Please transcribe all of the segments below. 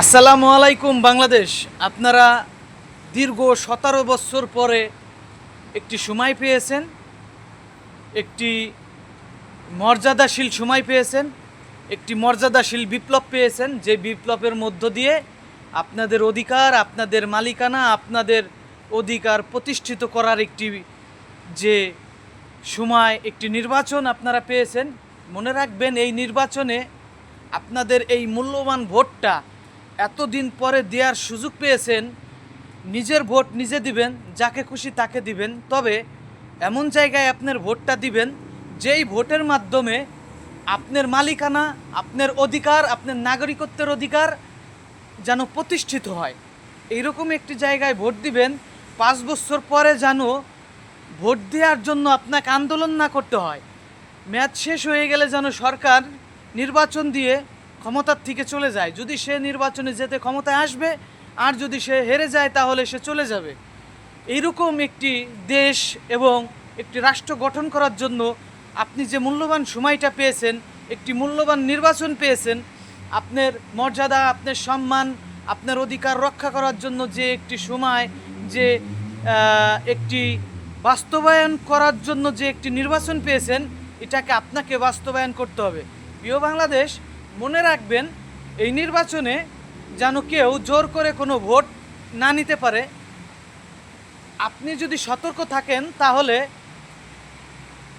আসসালামু আলাইকুম বাংলাদেশ। আপনারা দীর্ঘ সতেরো বছর পরে একটি সময় পেয়েছেন, একটি মর্যাদাশীল সময় পেয়েছেন, একটি মর্যাদাশীল বিপ্লব পেয়েছেন, যে বিপ্লবের মধ্য দিয়ে আপনাদের অধিকার, আপনাদের মালিকানা, আপনাদের অধিকার প্রতিষ্ঠিত করার একটি যে সময়, একটি নির্বাচন আপনারা পেয়েছেন। মনে রাখবেন, এই নির্বাচনে আপনাদের এই মূল্যবান ভোটটা এতদিন পরে দেওয়ার সুযোগ পেয়েছেন, নিজের ভোট নিজে দিবেন, যাকে খুশি তাকে দিবেন, তবে এমন জায়গায় আপনার ভোটটা দিবেন, যেই ভোটের মাধ্যমে আপনার মালিকানা, আপনার অধিকার, আপনার নাগরিকত্বের অধিকার যেন প্রতিষ্ঠিত হয়। এইরকম একটি জায়গায় ভোট দিবেন, পাঁচ বছর পরে যেন ভোট দেওয়ার জন্য আপনাকে আন্দোলন না করতে হয়। ম্যাচ শেষ হয়ে গেলে যেন সরকার নির্বাচন দিয়ে ক্ষমতার থেকে চলে যায়। যদি সে নির্বাচনে যেতে ক্ষমতায় আসবে, আর যদি সে হেরে যায়, তাহলে সে চলে যাবে। এইরকম একটি দেশ এবং একটি রাষ্ট্র গঠন করার জন্য আপনি যে মূল্যবান সময়টা পেয়েছেন, একটি মূল্যবান নির্বাচন পেয়েছেন, আপনার মর্যাদা, আপনার সম্মান, আপনার অধিকার রক্ষা করার জন্য যে একটি সময়, যে একটি বাস্তবায়ন করার জন্য যে একটি নির্বাচন পেয়েছেন, এটাকে আপনাকে বাস্তবায়ন করতে হবে। প্রিয় বাংলাদেশ মনে রাখবেন, এই নির্বাচনে যেন কেউ জোর করে কোনো ভোট না নিতে পারে। আপনি যদি সতর্ক থাকেন, তাহলে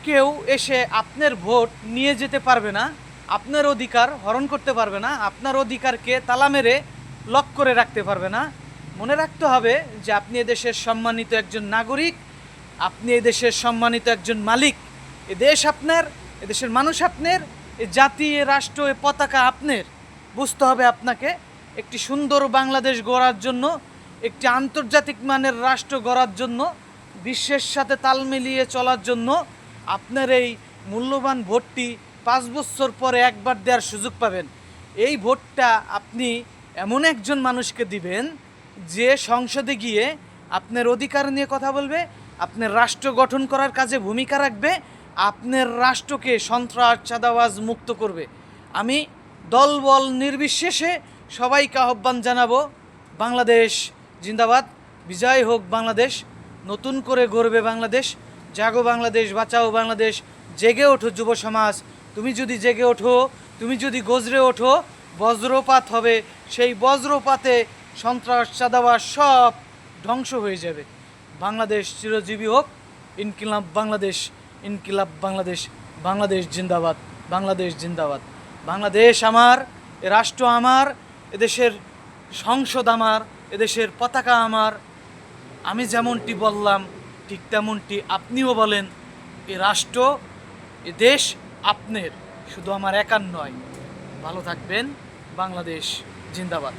কেউ এসে আপনার ভোট নিয়ে যেতে পারবে না। আপনার অধিকার হরণ করতে পারবে না। আপনার অধিকারকে তালা মেরে লক করে রাখতে পারবে না। মনে রাখতে হবে যে আপনি এদেশের সম্মানিত একজন নাগরিক, আপনি এদেশের সম্মানিত একজন মালিক। এ দেশ আপনার এদেশের মানুষ আপনার এ জাতি, এ রাষ্ট্র, এ পতাকা আপনার। বুঝতে হবে আপনাকে, একটি সুন্দর বাংলাদেশ গড়ার জন্য, একটি আন্তর্জাতিক মানের রাষ্ট্র গড়ার জন্য, বিশ্বের সাথে তাল মিলিয়ে চলার জন্য আপনার এই মূল্যবান ভোটটি পাঁচ বছর পরে একবার দেওয়ার সুযোগ পাবেন। এই ভোটটা আপনি এমন একজন মানুষকে দিবেন যে সংসদে গিয়ে আপনার অধিকার নিয়ে কথা বলবে, আপনার রাষ্ট্র গঠন করার কাজে ভূমিকা রাখবে আপনার রাষ্ট্রকে সন্ত্রাস, চাঁদাবাজ মুক্ত করবে। আমি দলবল নির্বিশেষে সবাইকে আহ্বান জানাব, বাংলাদেশ জিন্দাবাদ, বিজয় হোক বাংলাদেশ, নতুন করে গড়বে বাংলাদেশ, জাগো বাংলাদেশ, বাঁচাও বাংলাদেশ, জেগে ওঠো যুব সমাজ। তুমি যদি জেগে ওঠো, তুমি যদি গজরে ওঠো, বজ্রপাত হবে। সেই বজ্রপাতে সন্ত্রাস, চাঁদাবাজ সব ধ্বংস হয়ে যাবে। বাংলাদেশ চিরজীবী হোক, ইনকিলাব বাংলাদেশ। ইনকিলাব বাংলাদেশ বাংলাদেশ জিন্দাবাদ বাংলাদেশ জিন্দাবাদ। বাংলাদেশ আমার, এ রাষ্ট্র আমার এদেশের সংসদ আমার এদেশের পতাকা আমার। আমি যেমনটি বললাম, ঠিক তেমনটি আপনিও বলেন, এ রাষ্ট্র, এ দেশ আপনার, শুধু আমার একার নয়। ভালো থাকবেন, বাংলাদেশ জিন্দাবাদ।